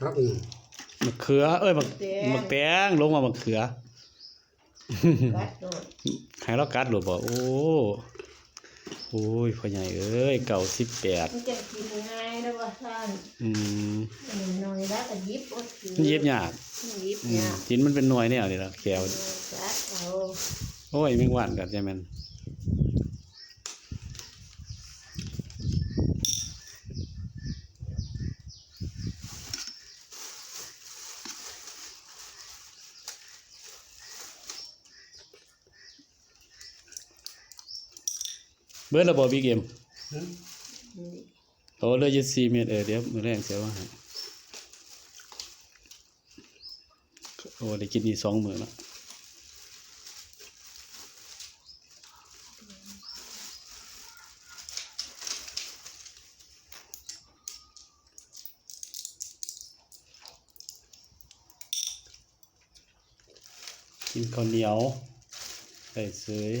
ครับอีกมะเขือ เอ้ยมะมะแตงลงมามะเขือกัดโดดให้เรากัดหลุดบ่โอ้โอ้ยพ่อใหญ่เอ้ยเก่าสิบแปดมันจะกินง่ายนะว่าท่านอืมอันนี้น้อยแล้วก็ยิบอดกินมันเย็บยากยิบอืมยากกินมันเป็นหน่วยเนี่ยนี่ล่ะแขวกัดเอาโอ้ยแมงวันกัดใช่แม่ เบิร์ดระบบบิ๊กเอ็มหืมนี่โอ้เหลืออยู่สี่เมตรเออเดี๋ยวมือแรงเสียว่าให้โอ้ได้กินนี่สองมือแล้วกินข้าวเหนียวใส่เสย